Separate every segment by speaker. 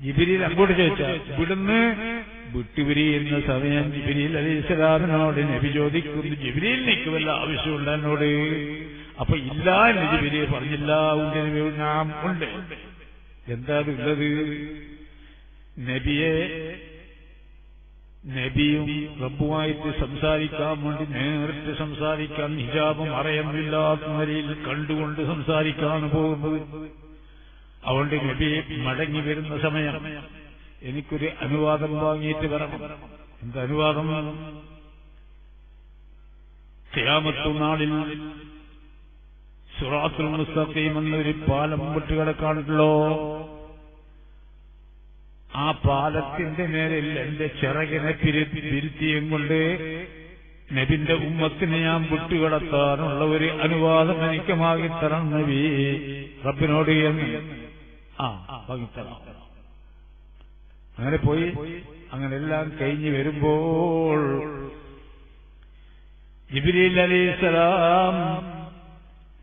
Speaker 1: ജിബിരിയിൽ അങ്ങോട്ട് ചോദിച്ച ഇവിടുന്ന് വിട്ടുപിരിയുന്ന സമയം ജിബിരിയിൽ അലി ഇസ്ലാമിനോട് നബി ചോദിക്കുന്നു. ജിബിരിയിൽ നിൽക്കുമല്ല ആവശ്യമുള്ള എന്നോട്. അപ്പൊ ഇല്ല എന്ന് ജിബിരി പറഞ്ഞില്ല. ഉണ്ട് ഞാൻ ഉണ്ട്. എന്താ ഉള്ളത്? നബിയെ നബിയും റബ്ബുമായിട്ട് സംസാരിക്കാൻ വേണ്ടി നേരിട്ട് സംസാരിക്കാൻ ഹിജാബും അറിയുന്നില്ലാത്ത നിലയിൽ കണ്ടുകൊണ്ട് സംസാരിക്കാൻ പോകുന്നത്. അതുകൊണ്ട് നബി മടങ്ങി വരുന്ന സമയം എനിക്കൊരു അനുവാദം വാങ്ങിയിട്ട് വരണം. എന്ത് അനുവാദം? ഖിയാമത്തു നാളിൽ സുറാത്തുൽ മുസ്തഖീം എന്നൊരു പാലം വിട്ടുകിടക്കാണല്ലോ ആ പാലത്തിന്റെ നേരെ എന്റെ ചിറകിനെ പിരി പിരുത്തിയും കൊണ്ട് നബിന്റെ ഉമ്മത്തിനെ ഞാൻ വിട്ടുകിടത്താനുള്ള ഒരു അനുവാദം എനിക്ക് തരണം നബി. റബ്ബിനോട് എന്ന് ആ അങ്ങനെ പോയി അങ്ങനെ എല്ലാം കഴിഞ്ഞു വരുമ്പോൾ ജിബിലി അലൈഹിസ്സലാം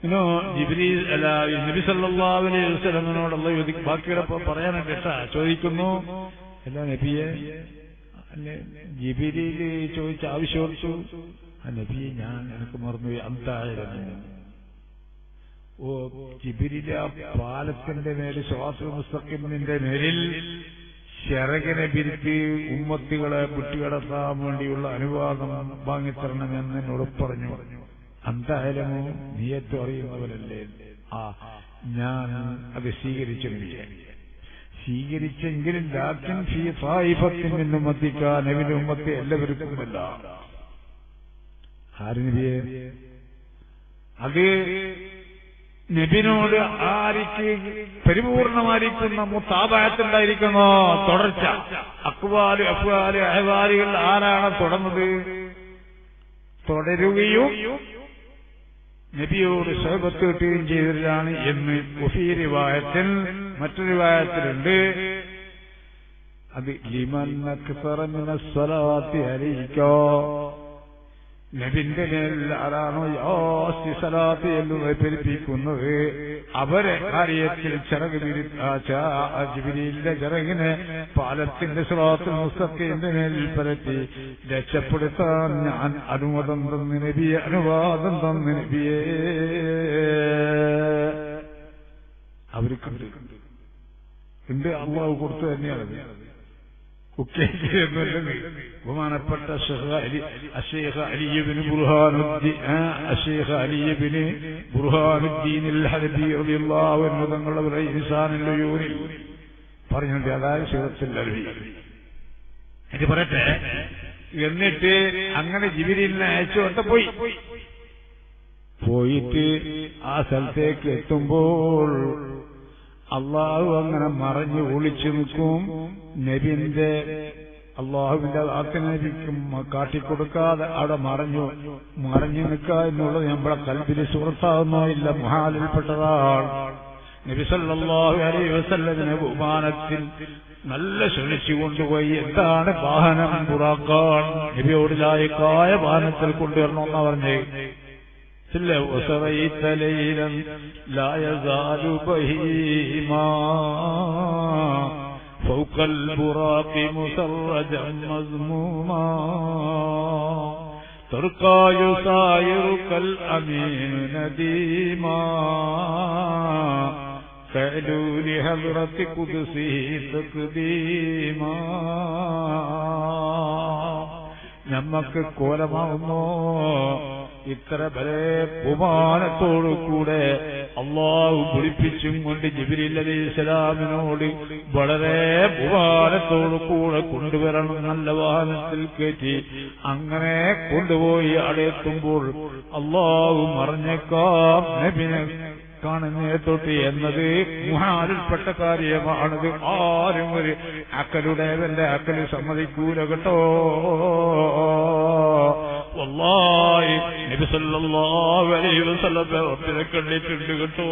Speaker 1: ഇനോ ജിബ്രീൽ അല്ല നബി സല്ലല്ലാഹു അലൈഹി വസല്ലമയോടുള്ള ചോദിക്കും ബാക്കിയുടെ പറയാനുണ്ട് കേട്ടാ ചോദിക്കുന്നു. അല്ല നബിയെ അല്ലെ ജിബിരിയിൽ ചോദിച്ച ആവശ്യം ആ നബിയെ ഞാൻ എനിക്ക് മറന്നുപോയി. അന്തായിരുന്നു ഓ ജിബിരില പാലത്തിന്റെ നേരിൽ ശ്വാസ നേരിൽ ചിറകിനെ പിരിച്ച് ഉമ്മത്തികളെ വിട്ടുകിടത്താൻ വേണ്ടിയുള്ള അനുവാദം വാങ്ങിത്തരണമെന്ന് എന്നോട് പറഞ്ഞു. എന്തായാലും നീയറ്റം അറിയുന്നവരല്ലേ ആ ഞാൻ അത് സ്വീകരിച്ചു സ്വീകരിച്ചെങ്കിലും ലാറ്റിൻ ഫീ സായിഫത്തിൽ നിന്നും എത്തിക്കാൻ നബിന്റെ ഉമ്മത്തെ എല്ലാവർക്കുമല്ല. ആര് നബിയെ? അത് നബിനോട് ആരിക്ക് പരിപൂർണമായിരിക്കുന്ന മുത്താപായത്തുണ്ടായിരിക്കുന്നോ തുടർച്ച. അക്വാൽ അഫ്വാൽ അഹ്വാലുകൾ ആരാണ് തുടർന്നത് തുടരുകയും നബിയോട് സഹബത്ത് കിട്ടുകയും ചെയ്തവരാണ് എന്ന് ഉഫീരിവായത്തിൽ മറ്റൊരു വായത്തിലുണ്ട് അത് ലിമൻ സ്വലാത്തി അറിയിക്കോ നബിന്റെ മേലിൽ ആരാണോ യാസ്തി സലാത്ത് പെരുപ്പിക്കുന്നത്? അവരെ കാര്യത്തിൽ ചിറക് ജിബിരിയിലെ ചിറകിനെ പാലത്തിന്റെ സ്രോത്തിൽ മുസ്തഖിന്റെ മേലിൽ പരത്തി. രക്ഷപ്പെടുത്താൻ ഞാൻ അനുവാദം തന്നു നബിയെ അനുവാദം തന്നു നബിയെ. അവർക്ക് ഉണ്ട് അമ്മാവ് കൊടുത്തു തന്നെയാണ് ബഹുമാനപ്പെട്ട ബുർഹാനുദ്ദീനിൽ തങ്ങളുടെ ഇൻസാനിൽ യൂനിൽ പറഞ്ഞിട്ടുണ്ട്. അതായത് ഇത് പറയട്ടെ എന്നിട്ട് അങ്ങനെ ജിബിരിലിനെ അയച്ചുകൊണ്ട് പോയി. പോയിട്ട് ആ സ്ഥലത്തേക്ക് എത്തുമ്പോൾ അള്ളാഹു അങ്ങനെ മറഞ്ഞു ഒളിച്ചു നിൽക്കും. നബിന്റെ അള്ളാഹുവിന്റെ ആത്തിനബിക്കും കാട്ടിക്കൊടുക്കാതെ അവിടെ മറഞ്ഞു മറഞ്ഞു നിൽക്കുക എന്നുള്ളത് നമ്മുടെ കൽബിന് സുഹൃത്താകുന്നോ ഇല്ല മഹാലിൽപ്പെട്ടതാണ് നബിസല്ലാഹു അലൈ വസല്ലതിനെ ബഹുമാനത്തിൽ നല്ല ശ്രമിച്ചു കൊണ്ടുപോയി. എന്താണ് വാഹനം? പുറാക്കാൻ നബിയോട് ലായക്കായ വാഹനത്തിൽ കൊണ്ടുവരണമെന്നാ പറഞ്ഞേ. ഇല്ല وسريت ليلا لا يزال بهيما فوق البراق مسرجا مذموما ترقى يسايرك الأمين نديما فعلوا لحضرة قدسه تقديما ഞമ്മക്ക് കോലമാവുന്നോ ഇത്ര വരെ ബഹുമാനത്തോടു കൂടെ അള്ളാഹു കുളിപ്പിച്ചും കൊണ്ട് ജിബിരിൽ ഇസ്ലാമിനോട് വളരെ ബഹുമാനത്തോടു കൂടെ കൊണ്ടുവരണം നല്ല വാഹനത്തിൽ കയറ്റി അങ്ങനെ കൊണ്ടുപോയി അടയെത്തുമ്പോൾ അള്ളാഹു മറിഞ്ഞേക്കാം നബിനെ കാണുന്നേ തൊട്ട് എന്നത് മുഹാലിൽപ്പെട്ട കാര്യമാണത്. ആരും ഒരു അക്കലുടേവന്റെ അക്കൽ സമ്മതിക്കൂല കേട്ടോ. കണ്ടിട്ടുണ്ട് കേട്ടോ.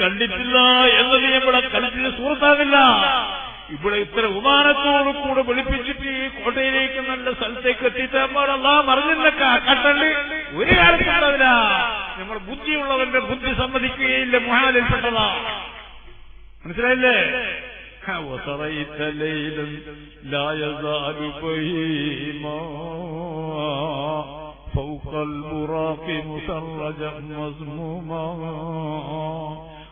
Speaker 1: കണ്ടിട്ടില്ല എന്നത് നമ്മുടെ കണ്ടിന് സുഹൃത്താകില്ല ഇവിടെ ഇത്ര വിമാനത്തോടു കൂടെ വിളിപ്പിച്ചിട്ട് ഈ കോട്ടയിലേക്ക് നല്ല സ്ഥലത്തേക്ക് നമ്മളല്ലാ മറിഞ്ഞില്ല കട്ടണ്ട് ഒരു കാലത്തുണ്ടാവില്ല നമ്മൾ ബുദ്ധിയുള്ളവന്റെ ബുദ്ധി സമ്മതിക്കുകയില്ല മുഹാലിൽപ്പെട്ടതാ മനസ്സിലായില്ലേ? وتريت ليلا لا يزال بهيما فوق البراق مسرجا مزموما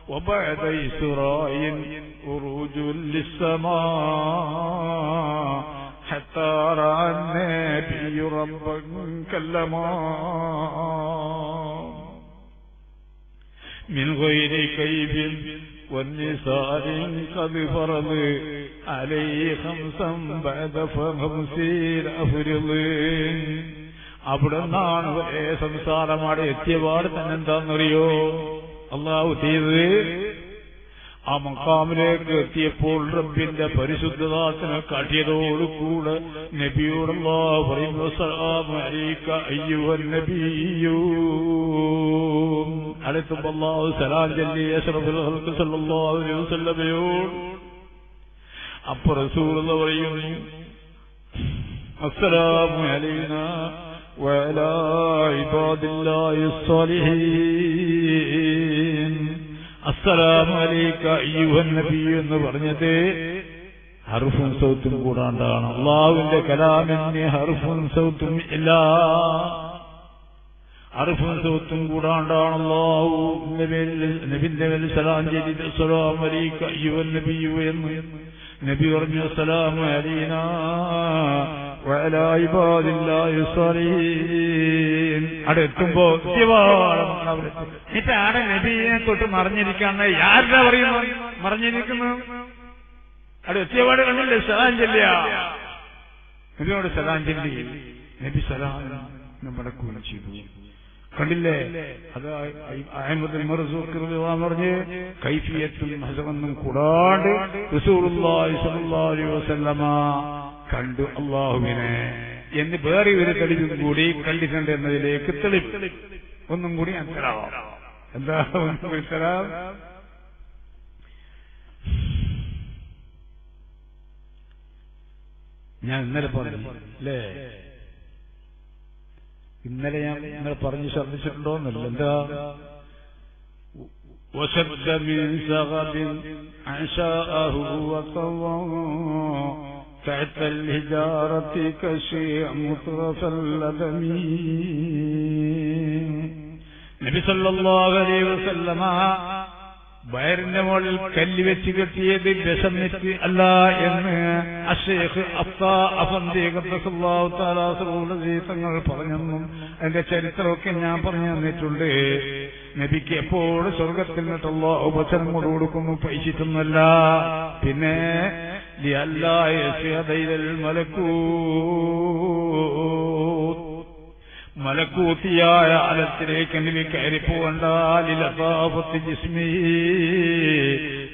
Speaker 1: وبعد إسراء أروج للسماء. حتى رأى النبي ربا كلما. من غير كيف والنساء قد فرض عليه خمسا بعد خمسين أفرض അവിടെ നിന്നാണ് ഒരേ സംസാരം അവിടെ എത്തിയപാട് തന്നെ എന്താണെന്നറിയോ അള്ളാഹു ചെയ്തത് ആ മക്കാമിലേക്ക് എത്തിയപ്പോൾ റബ്ബിന്റെ പരിശുദ്ധദാസനെ കാട്ടിയതോടുകൂടെ നബിയോട് അല്ലാഹു പറയുന്നു "അസ്സലാമു അലൈക അയ്യുഹൻ നബിയ്യൂ." അടുത്തുമ്പോ അല്ലാഹു സലാം ചൊല്ലി അഷ്റഫുൽ ഖൽഖ് സല്ലല്ലാഹു അലൈഹി വസല്ലമയോട് അപ്പൊ റസൂലുള്ള പറയുന്നു അസ്സലാമു അലൈനാ وعلى عباد الله الصالحين അസ്സലാമു അലൈക അയ്യുഹൻ നബി എന്ന് പറഞ്ഞത് ഹർഫും സൗത്തും കൂടാണ്ടാണ് അള്ളാഹുവിന്റെ കലാമിന് ഹർഫും സൗത്തും ഇല്ല അറിഫും സൗത്തും കൂടാണ്ടാണ് സലാം അലൈക നബിയു എന്ന് നബി പറഞ്ഞു അസ്സലാം സ്വാലിഹീൻ അവിടെ എത്തുമ്പോ എന്നിട്ട് ആടെ നബിയെ തൊട്ട് മറിഞ്ഞിരിക്കാണ് ആരുടെ പറയുന്നു? മറിഞ്ഞിരിക്കുന്നു? അവിടെ എത്തിയപാട് കണ്ടില്ലേ സലാം നബിയോട് സലാം നബി സലാം നമ്മുടെ കുളിച്ചു കണ്ടില്ലേ? അത് അഹമ്മദ് പറഞ്ഞ് കൈഫിയത്തും ഹസമെന്നും കൂടാണ്ട് കണ്ടു അള്ളാഹുവിനെ. എന്ന് വേറെ ഒരു തെളിവും കൂടി കണ്ടിട്ടുണ്ട് എന്നതിലേക്ക് തെളിവ്. ഒന്നും കൂടി അന്തരാവാം എന്താ ഞാൻ ഇന്നലെ പറഞ്ഞു അല്ലേ? ഇന്നലെ ഞാൻ ഇന്നലെ പറഞ്ഞ് ശ്രദ്ധിച്ചിട്ടുണ്ടോ എന്നല്ല എന്താ وشد من سغب عشاءه وطوى تحت الهجارة كشيء مطرف اللبم നബി സല്ലല്ലാഹു അലൈഹി വസല്ലമ വയറിന്റെ മുകളിൽ കല്ല് വെച്ച് കെട്ടിയത് വിഷമിച്ച് അല്ല എന്ന് അഷേഖ് അഫ്താ തങ്ങൾ പറഞ്ഞെന്നും അതിന്റെ ചരിത്രമൊക്കെ ഞാൻ പറഞ്ഞു തന്നിട്ടുണ്ട്. നബിക്ക് എപ്പോഴും സ്വർഗത്തിൽ നിന്നിട്ടുള്ള ഉപചരം കൊണ്ട് കൊടുക്കുന്നു പൈച്ചിട്ടൊന്നല്ല പിന്നെ മലക്കൂ മലക്കൂത്തിയായ അലത്തിലേക്ക് നബി കയറിപ്പോകണ്ടാലിലത്താപത്തി ജിസ്മി.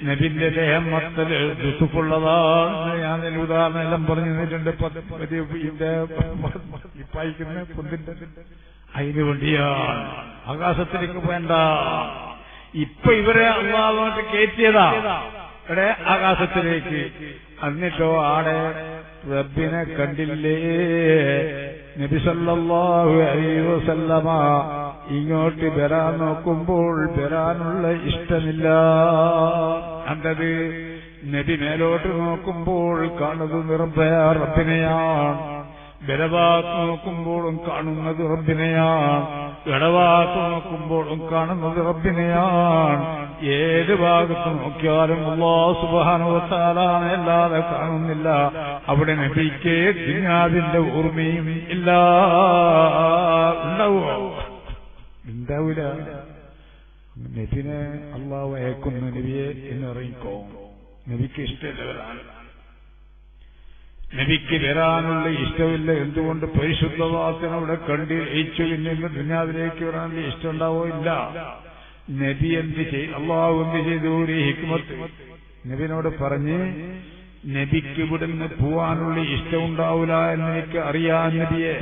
Speaker 1: നബിന്റെ ദേഹം മത്തൽ ദുസുപ്പുള്ളതാണ്. ഞാൻ ഇതിന് ഉദാഹരണം എല്ലാം പറഞ്ഞു തന്നിട്ടുണ്ട്. പായിക്കുന്ന പൊന്തിന്റെ അതിനു വേണ്ടിയാണ്. ആകാശത്തിലേക്ക് വേണ്ട ഇപ്പൊ ഇവരെ അള്ളാഹുമായിട്ട് കയറ്റിയതാ. ഇവിടെ ആകാശത്തിലേക്ക്. എന്നിട്ടോ ആടെ റബ്ബിനെ കണ്ടില്ലേ? നബി സല്ലല്ലാഹു അലൈഹി വസല്ലമ ഇങ്ങോട്ട് വരാൻ നോക്കുമ്പോൾ വരാനുള്ള ഇഷ്ടമില്ല. അന്തത് നബി മേലോട്ട് നോക്കുമ്പോൾ കാണുന്നത് നിർഭയ ബലവാക്ക് നോക്കുമ്പോഴും കാണുന്നത് റബ്ബിനെയാണ്. ഇടവാക്ക് നോക്കുമ്പോഴും കാണുന്നത് റബ്ബിനെയാണ്. ഏത് ഭാഗത്ത് നോക്കിയാലും സുബാനുവത്താലാണ് അല്ലാതെ കാണുന്നില്ല. അവിടെ നബിക്കേ ദുനിയാവിന്റെ ഓർമ്മയും ഇല്ല. ഉണ്ടാവോ? ഉണ്ടാവില്ല നബിനെ അള്ളാഹ് അയക്കുന്നു നബിയെ എന്ന് അറിയിക്കോ? നബിക്ക് ഇഷ്ടമില്ലവരാണ് നബിക്ക് വരാനുള്ള ഇഷ്ടമില്ല. എന്തുകൊണ്ട് പരിശുദ്ധവാസന അവിടെ കണ്ടി ഏച്ചു ഇന്നിന്ന് ദുനിയാവിലേക്ക് വരാനുള്ള ഇഷ്ടം ഉണ്ടാവോ? ഇല്ല. നബി എന്ത് ചെയ്തു അള്ളാഹു എന്ത് ചെയ്തു? ഒരു ഹിക്മത്ത്. നബിനോട് പറഞ്ഞ് നബിക്ക് ഇവിടുന്ന് പോവാനുള്ള ഇഷ്ടം ഉണ്ടാവില്ല എന്ന് എനിക്ക് അറിയാൻ നബിയെ.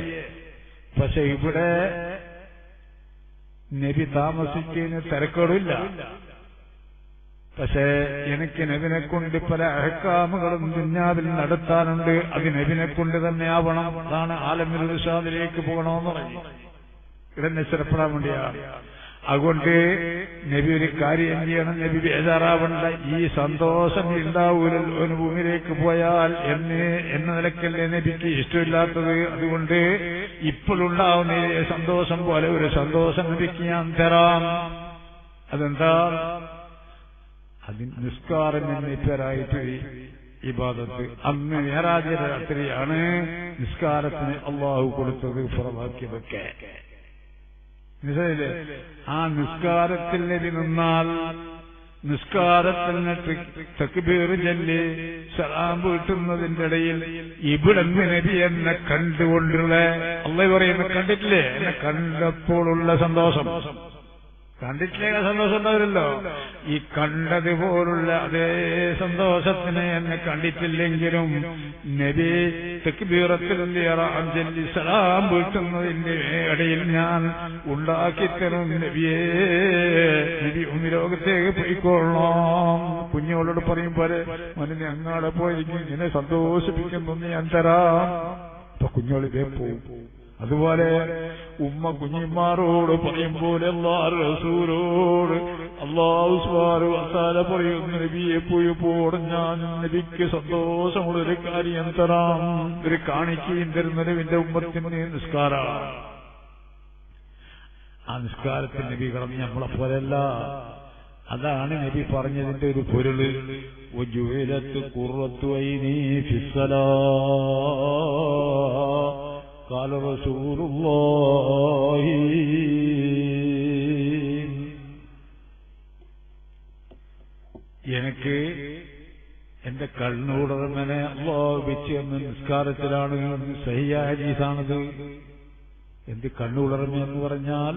Speaker 1: പക്ഷെ ഇവിടെ നബി താമസിച്ചതിന് തിരക്കേടില്ല പക്ഷേ എനിക്ക് നബിനെ കൊണ്ട് പല അഹക്കാമുകളും ദുഞ്ഞാവിൽ നടത്താനുണ്ട്. അത് നബിനെ കൊണ്ട് തന്നെ ആവണം. അതാണ് ആലമിൽ വിഷാദിലേക്ക് പോകണമെന്ന് പറഞ്ഞു ഇടന്നെ ചിലപ്പെടാൻ വേണ്ടിയാണ്. അതുകൊണ്ട് നബി ഒരു കാര്യം ചെയ്യണം. നബി ബേജാറാവണ്ട. ഈ സന്തോഷം ഉണ്ടാവൂലല്ലോ ഒരു ഭൂമിയിലേക്ക് പോയാൽ എന്ന് എന്ന നിലക്കല്ലേ നബിക്ക് ഇഷ്ടമില്ലാത്തത്? അതുകൊണ്ട് ഇപ്പോഴുണ്ടാവുന്ന സന്തോഷം പോലെ ഒരു സന്തോഷം നബിക്ക് ഞാൻ തരാം. അതെന്താ? അതിന് നിസ്കാരം എന്ന പേരായിട്ട് ഇബാദത്ത് അന്ന് മേറാജ് രാത്രിയാണ് നിസ്കാരത്തിന് അള്ളാഹു കൊടുത്തത് പുറമാക്കിയതൊക്കെ ആ നിസ്കാരത്തിൽ നിന്നാൽ നിസ്കാരത്തിൽ തക്ബീർ സലാം വീട്ടുന്നതിന്റെ ഇടയിൽ ഇവിടെ നബി എന്നെ കണ്ടുകൊണ്ടുള്ള അള്ള പറയുന്നത് കണ്ടിട്ടില്ലേ? എന്നെ കണ്ടപ്പോഴുള്ള സന്തോഷം. കണ്ടിട്ടില്ലേ? സന്തോഷം ഉണ്ടാവില്ലല്ലോ ഈ കണ്ടതുപോലുള്ള അതേ സന്തോഷത്തിന് എന്നെ കണ്ടിട്ടില്ലെങ്കിലും നബി തെക്കുബീറത്തിൽ സലാം വീട്ടുന്നതിന്റെ ഇടയിൽ ഞാൻ ഉണ്ടാക്കിത്തരും നബിയേ. നബി ലോകത്തേക്ക് പോയിക്കൊള്ളാം കുഞ്ഞോളോട് പറയും പോലെ മനു അങ്ങാടെ പോയിരിക്കും ഇങ്ങനെ സന്തോഷിപ്പിക്കുന്നു. ഞാൻ തരാം. അപ്പൊ കുഞ്ഞോളിതേ പോവും. അതുപോലെ ഉമ്മ കുഞ്ഞിമാരോട് പറയും പോലെ റസൂലോട് അള്ളാഹു വസാല പറയുന്ന നബിയെ പോയി പോട ഞാൻ നബിക്ക് സന്തോഷമുള്ള ഒരു കാര്യം തരാം. ഒരു കാണിക്കുകയും തരുന്ന നബിന്റെ ഉമ്മത്തിന് നിസ്കാര. ആ നിസ്കാരത്തിൽ നബി കടന്ന് നമ്മളെ പോലെയല്ല. അതാണ് നബി പറഞ്ഞതിന്റെ ഒരു പൊരുൾ ഒജുവിലത്ത് കുറത്തു വൈനീ ഫിസ്സലാ. قال رسول الله എനിക്ക് എന്റെ കണ്ണുടർമനെ അള്ളാഹ് എന്ന നിസ്കാരത്തിലാണ് സഹിയായ ഹദീസാണത് എന്ത് കണ്ണുടർമ എന്ന് പറഞ്ഞാൽ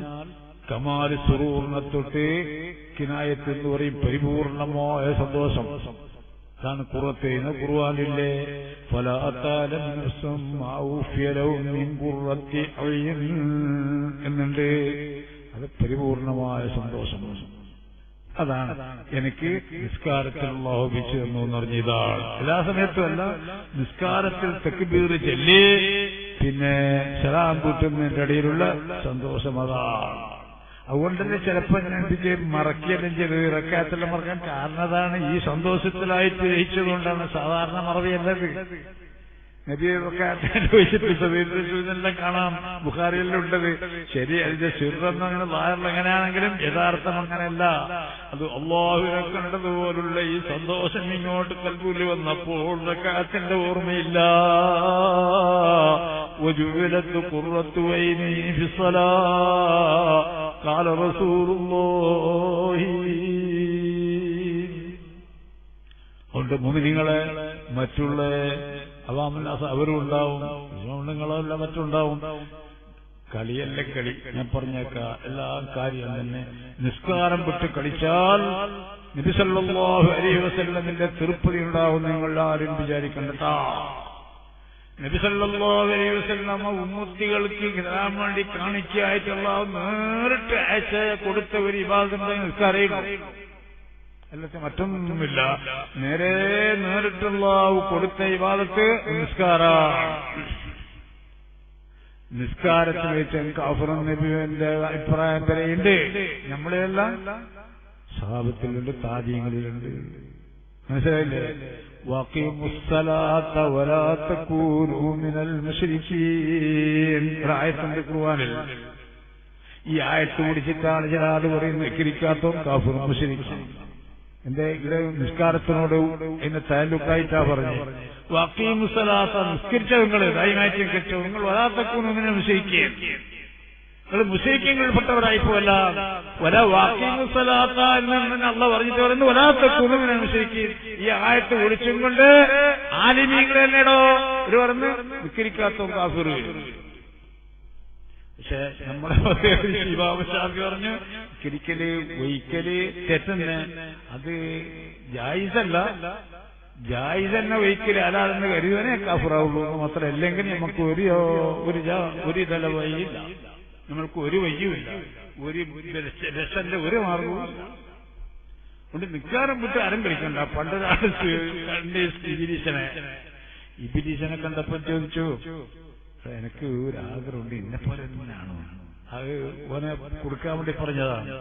Speaker 1: കമാല് സുറൂറിനെ തൊട്ട് കിനായത്ത് എന്ന് പറയും പരിപൂർണമായ സന്തോഷം അതാണ് കുറത്തേന്ന് പല അത്താലും എന്നുണ്ട്. അത് പരിപൂർണമായ സന്തോഷം. അതാണ് എനിക്ക് നിസ്കാരത്തിൽ ലോപിച്ചു എന്ന് പറഞ്ഞ ഇതാണ് എല്ലാ സമയത്തുമല്ല നിസ്കാരത്തിൽ തെക്കുബീർ ചെല്ലി പിന്നെ ശരാം കൂട്ടുന്നതിന്റെ ഇടയിലുള്ള സന്തോഷം അതാണ്. അതുകൊണ്ട് തന്നെ ചിലപ്പോൾ ഞാൻ പിന്നെ മറക്കുകയെല്ലാം ചെയ്ത് ഇറക്കാത്തല്ല മറക്കാൻ കാരണതാണ് ഈ സന്തോഷത്തിലായിട്ട് ജയിച്ചതുകൊണ്ടാണ് സാധാരണ മറവിയല്ലത് നബിയെ ചോദിച്ചിട്ട് കാണാം ബുഖാരിയിലുണ്ടത് ശരി അതിന്റെ സിറന്ന് അങ്ങനെ വാറിൽ എങ്ങനെയാണെങ്കിലും യഥാർത്ഥം അങ്ങനെയല്ല. അത് അള്ളാഹുവിനെ കണ്ടതുപോലുള്ള ഈ സന്തോഷം ഇങ്ങോട്ട് കൽപ്പൂൽ വന്നപ്പോൾ റക്കാത്തിന്റെ ഓർമ്മയില്ല. ഒജുവിലത്ത് കുറത്തു വൈ നീ قال رسول الله അതുകൊണ്ട് മുമിനിങ്ങളെ മറ്റുള്ള അവാമുല്ലാസ അവരും ഉണ്ടാവും നിങ്ങളല്ല മറ്റുണ്ടാവും കളിയല്ല കളി ഞാൻ പറഞ്ഞേക്ക എല്ലാ കാര്യം തന്നെ നിസ്കാരം വിട്ട് കളിച്ചാൽ നബിസല്ലാഹു അലൈഹി വസല്ലമിന്റെ തിരുപ്പതി ഉണ്ടാവും നിങ്ങൾ ആരും വിചാരിക്കണ്ടട്ടാ നബിസല്ലാസ്വല്ലമ്മ ഉമ്മത്തികൾക്ക് കിട്ടാൻ വേണ്ടി കാണിക്കായിട്ടുള്ള നേരിട്ട് അയച്ച കൊടുത്ത ഒരു വിഭാഗത്തിന്റെ നിസ്കാരയില്ല അല്ലത്തെ മറ്റൊന്നുമില്ല. നേരെ നേരിട്ടുള്ള കൊടുത്ത വിവാദത്ത് നിസ്കാര നിസ്കാരത്തിൽ വെച്ച് കാഫറും നബിന്റെ അഭിപ്രായം വരെയുണ്ട് നമ്മളെല്ലാം സഹാബത്തിലുണ്ട് താജ്യങ്ങളിലുണ്ട് മനസ്സിലായില്ലേ? وأقيموا الصلاة ولا تكونوا من المشركين ആയത്തിന്റെ ഖുർആനിൽ ഈ ആയത്ത് പിടിച്ചിട്ടാണ് ചില ആൾ പറയുന്നത് കിരിക്കാത്തോ കാഫുറും മുഷരിക്കും എന്റെ ഇവിടെ നിസ്കാരത്തിനോട് എന്നെ താലൂക്കായിട്ടാ പറഞ്ഞു വക്കീമുസലാത്ത നിസ്കരിച്ച നിങ്ങൾ ദയമായിട്ട് നിസ്കരിച്ചോ നിങ്ങൾ വരാത്തക്കൂന്നിനെ മുഷരിക്കുകയും നിങ്ങൾ മുഷരിക്കങ്ങളിൽപ്പെട്ടവരായി ഒല വല സ്വലാത്ത എന്ന് അള്ള പറഞ്ഞിട്ട് പറയുന്നു. വലാത്തക്കൂന്നിനെ മുഷരിക്കുകയും ഈ ആയത്ത് ഒളിച്ചും കൊണ്ട് ആലിമീങ്ങൾ തന്നെടോ. ഒരു പറഞ്ഞ് വിക്കരിക്കാത്ത കാഫിർ പക്ഷെ നമ്മുടെ ശിവാബശാന്തി പറഞ്ഞു കിരിക്കൽ ഒയ്ക്കൽ തെറ്റെന്ന്. അത് ജായിസല്ല. ജായിസ് തന്നെ അലാതെന്ന് കരുതനെ കാഫുറാവുള്ളൂ എന്ന് മാത്രം അല്ലെങ്കിൽ നമുക്ക് ഒരു ഒരു ഒരു തല വഴിയില്ല. നമ്മൾക്ക് ഒരു വയ്യുമില്ല ഒരു രസന്റെ ഒരു മാർഗവും കൊണ്ട് നിക്കാരം വിട്ട് ആരും കളിക്കണ്ട പണ്ട് കണ്ട് ഇബിലീശനെ ഇബിലീശനെ കണ്ടപ്പോൾ ചോദിച്ചു എനിക്ക് ഒരു ആഗ്രഹമുണ്ട്. എന്നെ പോലെ തന്നെയാണോ അത് ഓനെ കൊടുക്കാൻ വേണ്ടി പറഞ്ഞതാണ്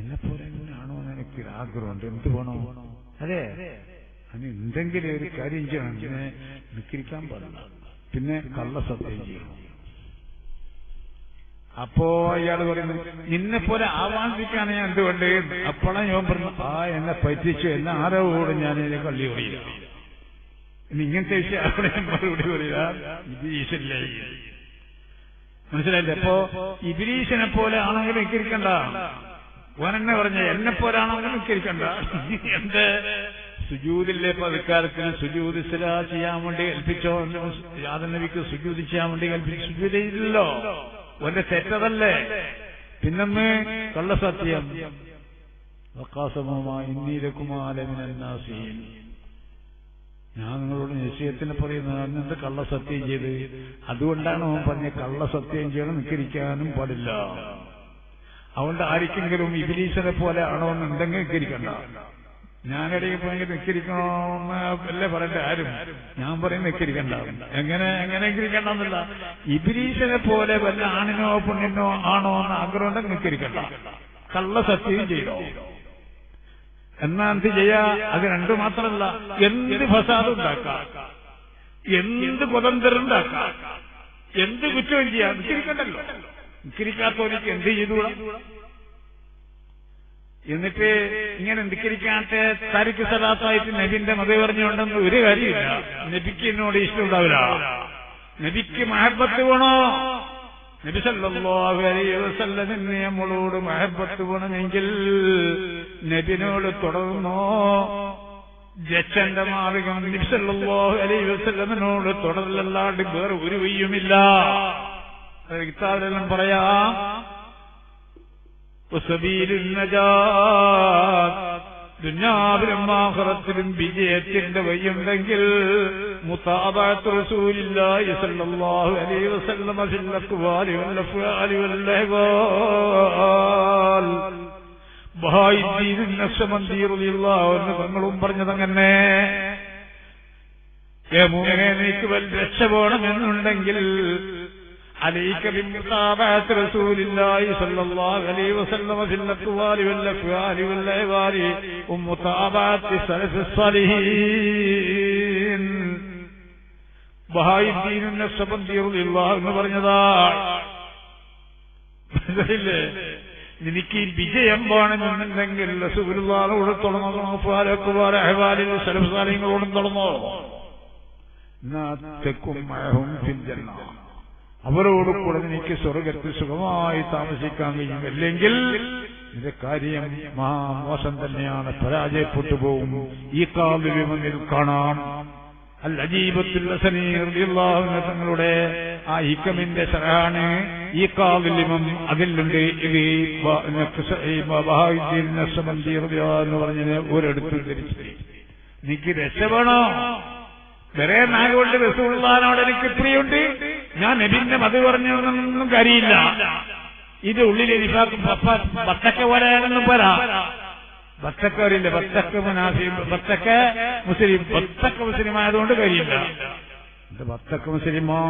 Speaker 1: എന്നെ പോലെ എങ്ങനെയാണോ എനിക്ക് ആഗ്രഹമുണ്ട്. എന്ത് വേണോ? അതെ. അതിന് എന്തെങ്കിലും ഒരു കാര്യം ചെയ്യണം. ഇങ്ങനെ നിൽക്കിരിക്കാൻ പാടില്ല. പിന്നെ കള്ള സത്യം ചെയ്യണം. അപ്പോ അയാൾ പറയുന്നു നിന്നെ പോലെ ആവാണ്ടിരിക്കാണ് ഞാൻ എന്തുകൊണ്ട്? അപ്പോഴാണ് ഞാൻ പറഞ്ഞു ആ എന്നെ പറ്റിച്ചു എന്നെ ആരോട് ഞാൻ ഇതിനെ കള്ളി പറയില്ല ഇങ്ങനത്തെ വിഷയം അവിടെ മറുപടി പറയില്ല. ഇത് മനസ്സിലായില്ല? അപ്പോ ഇബിലീശനെ പോലെ ആണെങ്കിൽ വിക്കരിക്കണ്ട. ഓനെന്നെ പറഞ്ഞ എന്നെ പോലെ ആണെങ്കിൽ വിക്കരിക്കണ്ട. എന്റെ സുജൂതില്ലേ? പതിക്കാലത്തിന് സുജൂദ് സിലാ ചെയ്യാൻ വേണ്ടി കൽപ്പിച്ചോ യാതനവിക്ക് സുജൂദ് ചെയ്യാൻ വേണ്ടി കൽപ്പിച്ചു സുജൂദില്ലല്ലോ ഒന്റെ തെറ്റതല്ലേ? പിന്നൊന്ന് കള്ളസത്യം വക്കാസമുമായി ഇന്നീരക്കുമാലമിനാസീൻ ഞാൻ നിങ്ങളോട് നിശ്ചയത്തിന് പറയുന്നത് അന്നെന്ത് കള്ളസത്യം ചെയ്ത്? അതുകൊണ്ടാണ് അവൻ പറഞ്ഞ കള്ളസത്യം ചെയ്യണം നിൽക്കരിക്കാനും പാടില്ല. അതുകൊണ്ട് ആർക്കെങ്കിലും ഇബിലീസിനെ പോലെ ആണോ എന്നുണ്ടെങ്കിൽ നിൽക്കരിക്കണ്ട ഞാനിടയിൽ പോയെങ്കിൽ നിസ്കരിക്കണമെന്ന് അല്ലേ പറയണ്ട? ആരും. ഞാൻ പറയും നിസ്കരിക്കണ്ട എങ്ങനെ? എങ്ങനെ നിൽക്കരിക്കണ്ടെന്നില്ല ഇബിരീഷനെ പോലെ വല്ല ആണിനോ പെണ്ണിനോ ആണോ എന്ന് ആഗ്രഹം ഉണ്ടെങ്കിൽ കള്ള സത്യം ചെയ്തോ. എന്നാ എന്ത് ചെയ്യാ? അത് രണ്ടു മാത്രമല്ല. എന്ത് ഫസാദ് ഉണ്ടാക്കാം. എന്ത് കുതന്തരുണ്ടാക്കാം എന്ത് കുറ്റവും ചെയ്യാം? നിൽക്കിരിക്കണ്ടല്ലോ നിൽക്കിരിക്കാത്തവർക്ക് എന്ത് ചെയ്തുകൂടാ? എന്നിട്ട് ഇങ്ങനെ നിൽക്കിരിക്കാത്ത തരിക്ക് സലാത്തായിട്ട് നബിന്റെ മത പറഞ്ഞുകൊണ്ടെന്ന് ഒരു കാര്യമില്ല. നബിക്ക് എന്നോട് ഇഷ്ടമുണ്ടാവില്ല നബിക്ക് മഹബത്ത് വേണോ? നബി സല്ലല്ലാഹു നമ്മളോട് മഹബത്ത് വേണമെങ്കിൽ നബിനോട് തുടർന്നോ? ജച്ചന്റെ മാർഗം നബി സല്ലല്ലാഹു അലൈഹി വസല്ലമിനോട് വേറെ ഒരു വയ്യുമില്ല ഇത്താരെല്ലാം പറയാം. ദുഞ്ഞാവിലും വിജയത്തിന്റെ വയ്യുണ്ടെങ്കിൽ തങ്ങളും പറഞ്ഞതങ്ങനെ. ഏ മൂങ്ങനെ നീക്ക് രക്ഷ വേണമെന്നുണ്ടെങ്കിൽ عليك بمتابعة رسول الله صلى الله عليه وسلم في الأقوال والأفعال والعبال ومتابعة سلف الصالحين ബഹായിദ്ദീൻ നഷ്ടബന്തി എന്ന് പറഞ്ഞതാണ് മനസ്സിലായില്ലേ നിനക്ക് ഈ വിജയം വേണമെന്നുണ്ടെങ്കിൽ റസൂലുള്ളാഹിനോട് തുടങ്ങണം ഫാലക്കുവാല അഹ്വാലിൽ സലഫ്സാലിങ്ങളോടും തുടങ്ങോ തെക്കും മഴവും ഫിൽ അവരോട് കൂടെ എനിക്ക് സ്വർഗത്തിൽ സുഖമായി താമസിക്കാൻ കഴിയും അല്ലെങ്കിൽ ഇത് കാര്യം മഹാമോശം തന്നെയാണ്. പരാജയപ്പെട്ടു പോകും ഈ കാവിൽ കാണാം. അൽ അജീബത്തുൽ തങ്ങളുടെ ആ ഹിക്കമിന്റെ ശരാണ് ഈ കാവിലിമം അതിലുണ്ട് എന്ന് പറഞ്ഞതിന് ഒരിടത്തും എനിക്ക് രക്ഷപ്പെടണോ വേറെ നാലുകൊണ്ട് റസൂള്ളാനോട് എനിക്ക് പ്രിയുണ്ട് ഞാൻ നബിന്റെ മതി പറഞ്ഞൊന്നും കാര്യമില്ല. ഇത് എനിക്ക് ബത്തക്ക പോലെയാണെന്നും പോരാ. ബത്തക്ക വരില്ല ബത്തക്ക മുനാഫി ബത്തക്ക മുസ്ലിം ബത്തക്ക മുസ്ലിം ആയതുകൊണ്ട് കാര്യമില്ല. ഇത് ബത്തക്ക മുസ്ലിമോ?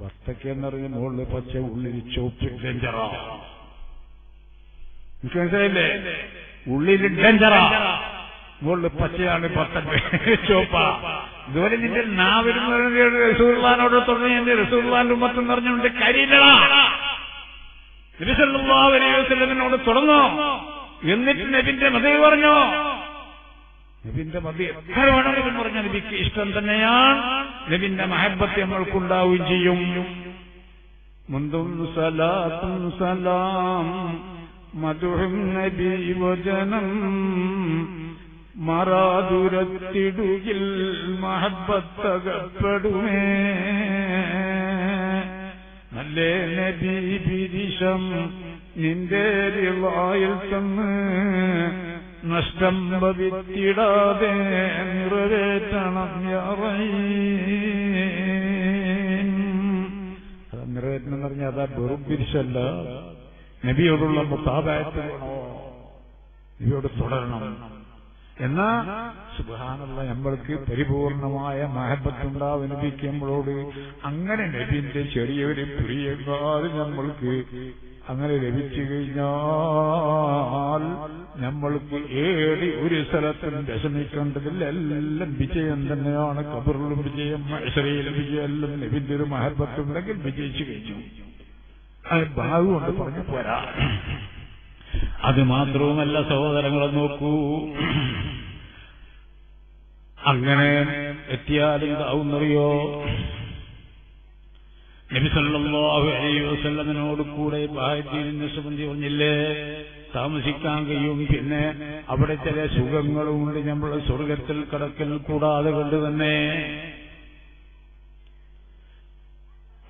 Speaker 1: ബത്തക്ക എന്ന് പറഞ്ഞ മുകളിൽ പച്ച ഉള്ളിൽ ചോപ്പ് ഡേഞ്ചറാ എനിക്ക് മനസ്സിലായില്ലേ? ഉള്ളിൽ ഡേഞ്ചറാ മുകളിൽ പച്ചയാണ് പത്തക്ക ചോപ്പ. ഇതുപോലെ നിന്റെ നാവിലും റസൂർലാനോട് തുടങ്ങി എന്റെ റസൂർലാന്റെ ഉമ്മത്തും പറഞ്ഞുകൊണ്ട് കരിയില്ലടാ നബിസല്ലാസ്ലമിനോട് തുടങ്ങോ. എന്നിട്ട് നബിന്റെ മതി പറഞ്ഞോ. നബിന്റെ മതി എത്ര വേണമെങ്കിലും പറഞ്ഞ നബിക്ക് ഇഷ്ടം തന്നെയാണ്. നബിന്റെ മഹബത്ത് നമ്മൾക്കുണ്ടാവുകയും ചെയ്യും. മുന്തും സലാത്തും സലാം മധുഹും നബി വചനം മറാതുരത്തിടുകിൽ മഹബത്തകപ്പെടുമേ നല്ല നബി നിന്റെ വായിൽ തന്ന് നഷ്ടം ഭവിത്തിടാതെ നിറവേറ്റണം നിറവേറ്റണം എന്ന് പറഞ്ഞാൽ അതാ വെറും പിരിശല്ല നബിയോടുള്ള മുത്താബായത്ത് വേണോ? നബിയോട് തുടരണം. എന്നാ സുബാനുള്ള നമ്മൾക്ക് പരിപൂർണമായ മഹബത്തുണ്ടാവും നബിക്ക് നമ്മളോട് അങ്ങനെ നബിന്റെ ചെറിയൊരു പ്രിയക്കാർ നമ്മൾക്ക് അങ്ങനെ ലഭിച്ചു കഴിഞ്ഞാൽ നമ്മൾക്ക് ഏടി ഒരു സ്ഥലത്തും വിഷമിക്കേണ്ടതില്ല. എല്ലാം വിജയം തന്നെയാണ്. കബറിലും വിജയം മത്സരയിലും വിജയം എല്ലാം നബിന്റെ ഒരു മഹബത്തുണ്ടെങ്കിൽ വിജയിച്ചു കഴിഞ്ഞു. അത് ഭാഗം കൊണ്ട് പറഞ്ഞു പോരാ. അത് മാത്രവുമല്ല സഹോദരങ്ങളെ നോക്കൂ. അങ്ങനെ എത്തിയാൽ എന്താവുന്നറിയോ? നബി സല്ലല്ലാഹു അലൈഹി വസല്ലമിനോട് കൂടെ ബാഹ്യത്തിന് സംബന്ധി പറഞ്ഞില്ലേ? താമസിക്കാൻ കഴിയും. പിന്നെ അവിടെ ചില സുഖങ്ങളും സുഖങ്ങളുമുണ്ട്. നമ്മൾ സ്വർഗത്തിൽ കടക്കൽ കൂടാതെ കൊണ്ട് തന്നെ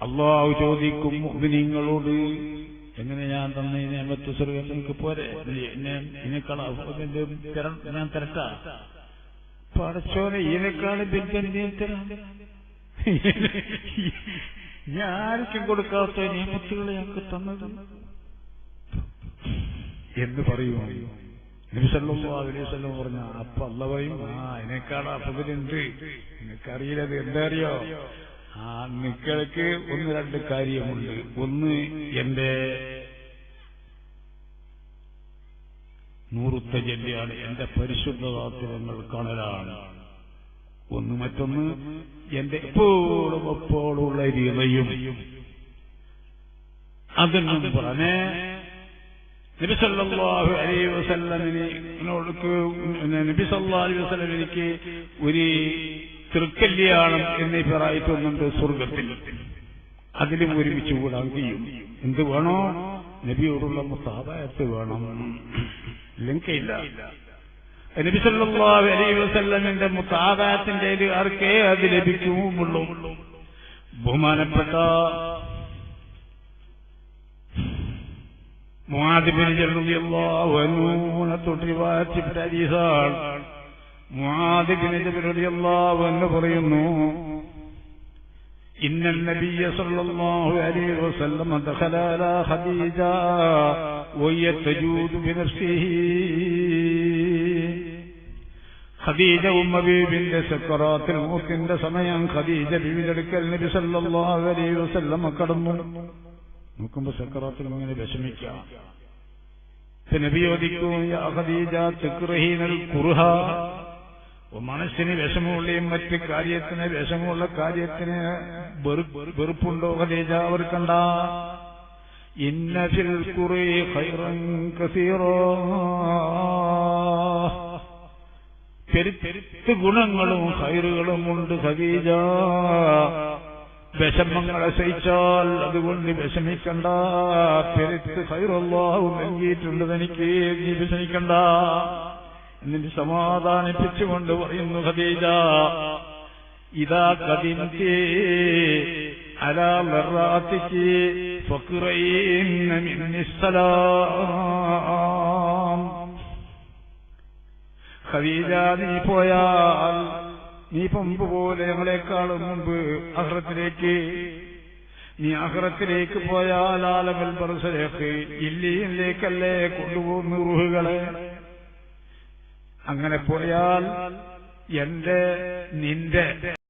Speaker 1: അള്ളാഹു ചോദിക്കും മുഅ്മിനീങ്ങളോട് എങ്ങനെ ഞാൻ തന്ന നിയമത്ത് സ്വർഗം നിങ്ങൾക്ക് പോരെ ഇതിനേക്കാൾ ഞാൻ തരട്ടാ? പടച്ചോനെ ഇതിനേക്കാളും തരാം. ഞാൻ ആർക്കും കൊടുക്കാത്ത നിയമത്തുകളെ ഞങ്ങൾക്ക് തന്നത്? എന്ന് പറയുമോ നബിസല്ലാസ്വല്ലം പറഞ്ഞ അപ്പൊ അല്ല പറയും ആ അതിനേക്കാൾ അപ്പതിലുണ്ട് നിനക്കറിയില്ലത് എന്താ അറിയോ? ആ നിക്കൾക്ക് ഒന്ന് രണ്ട് കാര്യമുണ്ട്. ഒന്ന് എന്റെ നൂറുത്ത ജല്ലിയാണ് എന്റെ പരിശുദ്ധതാത്വങ്ങൾ കാണലാണ്. ഒന്ന് മറ്റൊന്ന് എന്റെ എപ്പോഴും എപ്പോഴുള്ള രീതിയും അതെന്നും പറഞ്ഞേ നബിസല്ലാഹു അലൈ വസല്ലമിനോട് നബി അലൈ വസല്ലം എനിക്ക് ഒരു തൃക്കല്യാണം എന്നീ പറയായിട്ടൊന്നുണ്ട് സ്വർഗത്തിൽ. അതിലും ഒരുമിച്ച് കൂടാൻ കഴിയും. എന്ത് വേണോ നബിയോടുള്ള മുസാബായത്ത് വേണം. ലങ്കയില്ല. ഇല്ല നബി സല്ലല്ലാഹു അലൈഹി വസല്ലമിന്റെ മുത്താബാത്തിന്റെ ആർക്കേ അത് ലഭിക്കുമുള്ളൂ ബഹുമാനപ്പെട്ട മുആദിബിൻ വാച്ചിട്ട് അൻഹു പറയുന്നു إن النبي صلى الله عليه وسلم دخل على خديجة وهي تجود بنفسه ഖദീജ ഉമ്മ ബീബിന്റെ സക്കറാത്തിൽ മൂക്കിന്റെ സമയം ഖദീജ ബീബിലെടുക്കൽ നബി സല്ലല്ലാഹു അലൈഹി വസല്ലം കടന്നു നോക്കുമ്പോ സക്കറാത്തിൽ ഇങ്ങനെ വിഷമിക്കാം നബി ചോദിക്കും യാ ഖദീജ തക്റഹീനൽ ഖുർഹ മനസ്സിന് വിഷമമുള്ളയും മറ്റ് കാര്യത്തിന് വിഷമമുള്ള കാര്യത്തിന് വെറുപ്പുണ്ടോ ഖദീജ? അവർക്കണ്ട ഇന്ന ഫിൽ ഖുറി ഖൈറൻ കസീറോ. പെരുത്ത് ഗുണങ്ങളും ഹൈറുകളും ഉണ്ട് ഖദീജ. വിഷമങ്ങളെ സഹിച്ചാൽ അതുകൊണ്ട് വിഷമിക്കണ്ട. പെരുത്ത് ഹൈറുള്ളാഹു നൽകിയിട്ടുണ്ട് എനിക്ക് നീ വിഷമിക്കണ്ട. എന്നിട്ട് സമാധാനിപ്പിച്ചുകൊണ്ട് പറയുന്നു ഖദീജ ഇതാ ഖദീജ നീ പോയാൽ നീ പമ്പ് പോലെ ഞങ്ങളെക്കാളും മുമ്പ് അഹ്റത്തിലേക്ക് നീ അഹ്റത്തിലേക്ക് പോയാൽ ആലമൽ ബർസലേക്ക് ഇല്ലിയിലേക്കല്ലേ കൊണ്ടുപോകുന്ന റുഹുകളെ? അങ്ങനെ പോയാൽ എന്റെ നിന്റെ